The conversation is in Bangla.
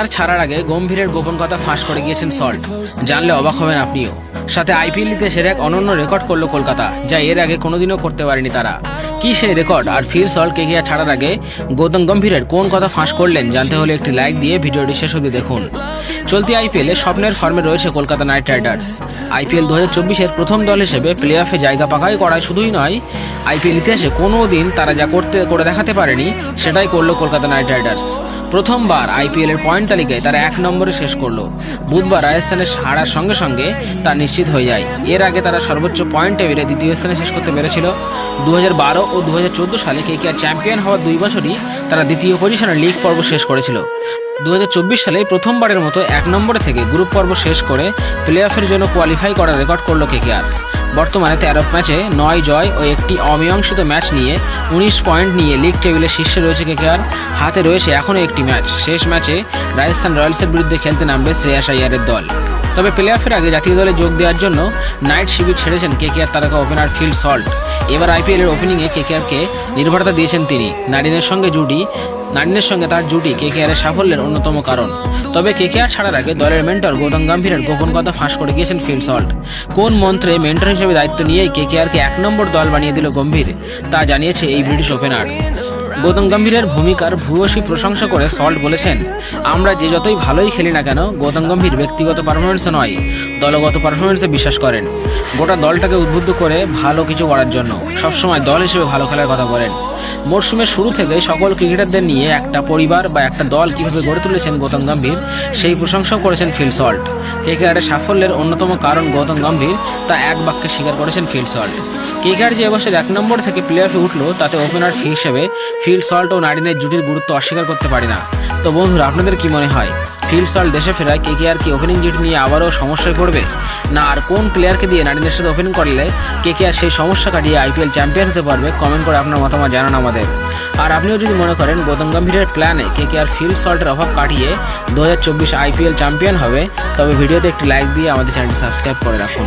আর ছাড়ার আগে গম্ভীরের গোপন কথা ফাঁস করে গিয়েছেন সল্ট। জানলে অবাক হবেন আপনিও। সাথে আইপিএল ইতিহাসের এক অনন্য রেকর্ড করল কলকাতা, যা এর আগে কোনোদিনও করতে পারেনি তারা। কি সেই রেকর্ড আর ফির সল্ট কে ছাড়ার আগে গৌতম গম্ভীরের কোন কথা ফাঁস করলেন জানতে হলে একটি লাইক দিয়ে ভিডিওটি শেষ অবধি দেখুন। চলতি আইপিএলে স্বপ্নের ফর্মে রয়েছে কলকাতা নাইট রাইডার্স। আইপিএল দু হাজার প্রথম দল হিসেবে প্লে অফে জায়গা পাকাই করায় শুধুই নয় আইপিএল ইতিহাসে কোনো দিন তারা যা করতে, করে দেখাতে পারেনি, সেটাই করল কলকাতা নাইট রাইডার্স। প্রথমবার আইপিএল এর পয়েন্ট তালিকায় তারা এক নম্বরে শেষ করল। বুধবার রাজস্থানের হারার সঙ্গে সঙ্গে তা নিশ্চিত হয়ে যায়। এর আগে তারা সর্বোচ্চ পয়েন্ট টেবিলে দ্বিতীয় স্থানে শেষ করতে পেরেছিল। দু হাজার বারো ও দু হাজার চোদ্দ সালে কেকেআর চ্যাম্পিয়ন হওয়ার দুই বছরই তারা দ্বিতীয় পজিশনে লিগ পর্ব শেষ করেছিল। দু চব্বিশ সালে প্রথমবারের মতো এক নম্বরে থেকে গ্রুপ পর্ব শেষ করে প্লে অফের জন্য কোয়ালিফাই করার রেকর্ড করল কেকেআর। বর্তমানে তেরো ম্যাচে নয় জয় ও একটি অমীমাংসিত ম্যাচ নিয়ে উনিশ পয়েন্ট নিয়ে লিগ টেবিলের শীর্ষে রয়েছে কেকেআর। হাতে রয়েছে এখনও একটি ম্যাচ। শেষ ম্যাচে রাজস্থান রয়্যালসের বিরুদ্ধে খেলতে নামবে শ্রেয়াস আইয়ারের দল। তবে প্লে অফের আগে জাতীয় দলে যোগ দেওয়ার জন্য নাইট শিবির ছেড়েছেন কে কেকেআর তারকা ওপেনার ফিল সল্ট। এবার আইপিএলের ওপেনিংয়ে কে কেকেআরকে নির্ভরতা দিয়েছেন তিনি। নারিনের সঙ্গে জুটি, নারিনের সঙ্গে তার জুটি কে কেকেআরের সাফল্যের অন্যতম কারণ। তবে কে কেকেআর ছাড়ার আগে দলের মেন্টর গৌতম গম্ভীরের গোপন কথা ফাঁস করে গিয়েছেন ফিল সল্ট। কোন মন্ত্রে মেন্টর হিসেবে দায়িত্ব নিয়েই কেকেআরকে এক নম্বর দল বানিয়ে দিল গম্ভীর, তা জানিয়েছে এই ব্রিটিশ ওপেনার গৌতম গম্ভীরের ভূমিকার ভূয়সী প্রশংসা করে সল্ট বলেছেন, আমরা যে যতই ভালোই খেলি না কেন, গৌতম গম্ভীর ব্যক্তিগত পারফরমেন্স নয়। দলগত পারফরমেন্সে বিশ্বাস করেন। গোটা দলটাকে উদ্বুদ্ধ করে ভালো কিছু করার জন্য। সবসময় দল হিসেবে ভালো খেলার কথা বলেন। মরশুমের শুরু থেকে সকল ক্রিকেটারদের নিয়ে একটা পরিবার বা একটা দল কীভাবে গড়ে তুলেছেন গৌতম গম্ভীর, সেই প্রশংসাও করেছেন ফিল সল্ট। কেকেআরের সাফল্যের অন্যতম কারণ গৌতম গম্ভীর, তা এক বাক্যে স্বীকার করেছেন ফিল সল্ট। কেকেআর যে এবছর এক নম্বর থেকে প্লে অফে উঠল, তাতে ওপেনার হিসেবে ফিল সল্ট ও নারিনের জুটির গুরুত্ব অস্বীকার করতে পারি না। তো বন্ধুরা, আপনাদের কি মনে হয়? ফিল সল্ট দেশে ফেরায় কে কে আর কি ওপেনিং জিট নিয়ে আবারও সমস্যায় পড়বে? না, আর কোন প্লেয়ারকে দিয়ে নারিনের সাথে ওপেনিং করলে কে কে কেকেআর সেই সমস্যা কাটিয়ে আইপিএল চ্যাম্পিয়ন হতে পারবে? কমেন্ট করে আপনার মতামত জানান আমাদের। আর আপনিও যদি মনে করেন গৌতম গম্ভীরের প্ল্যানে কে কে আর ফিল্ড সল্টের অভাব কাটিয়ে দু হাজার চব্বিশ আইপিএল চ্যাম্পিয়ন হবে, তবে ভিডিওতে একটি লাইক দিয়ে আমাদের চ্যানেলটি সাবস্ক্রাইব করে রাখুন।